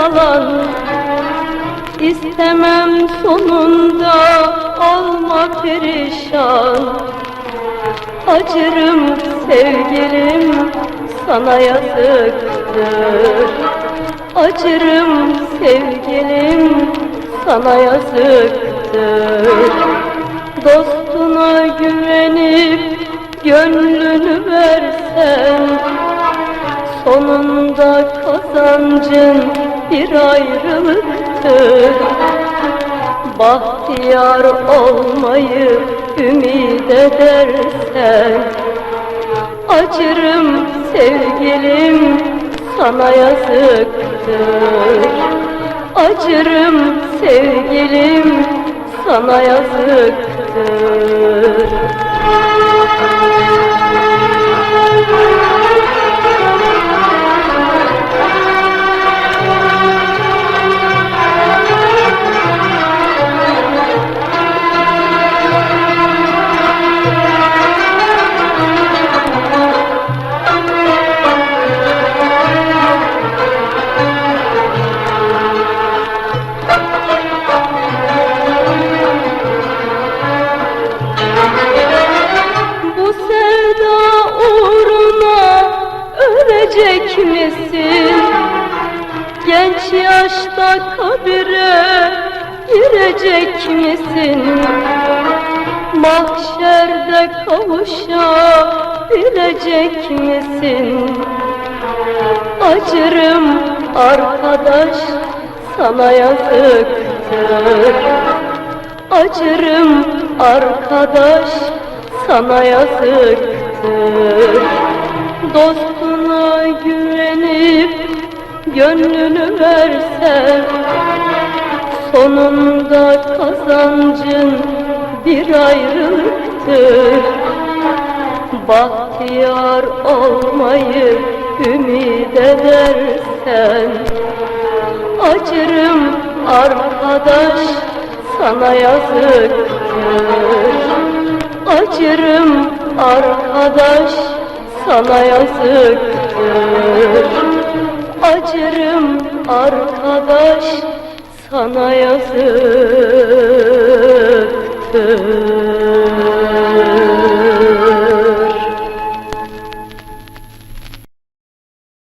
kalan İstemem sonunda olma perişan. Acırım sevgilim sana yazıktır. Acırım sevgilim sana yazıktır. Dostuna güvenip gönlünü versen Sonunda kazancın bir ayrılıktır. Bahtiyar olmayı ümit edersen Acırım sevgilim sana yazıktır. Acırım sevgilim sana yazıktır misin? Genç yaşta kabire girecek misin? Mahşerde kavuşabilecek misin? Acırım arkadaş sana yazıktır Acırım arkadaş sana yazıktır Dostuna güvenip gönlünü versen Sonunda kazancın bir ayrılıktır. Bahtiyar olmayı ümit edersen Acırım arkadaş sana yazıktır. Acırım arkadaş sana yazıktır. Acırım arkadaş sana yazıktır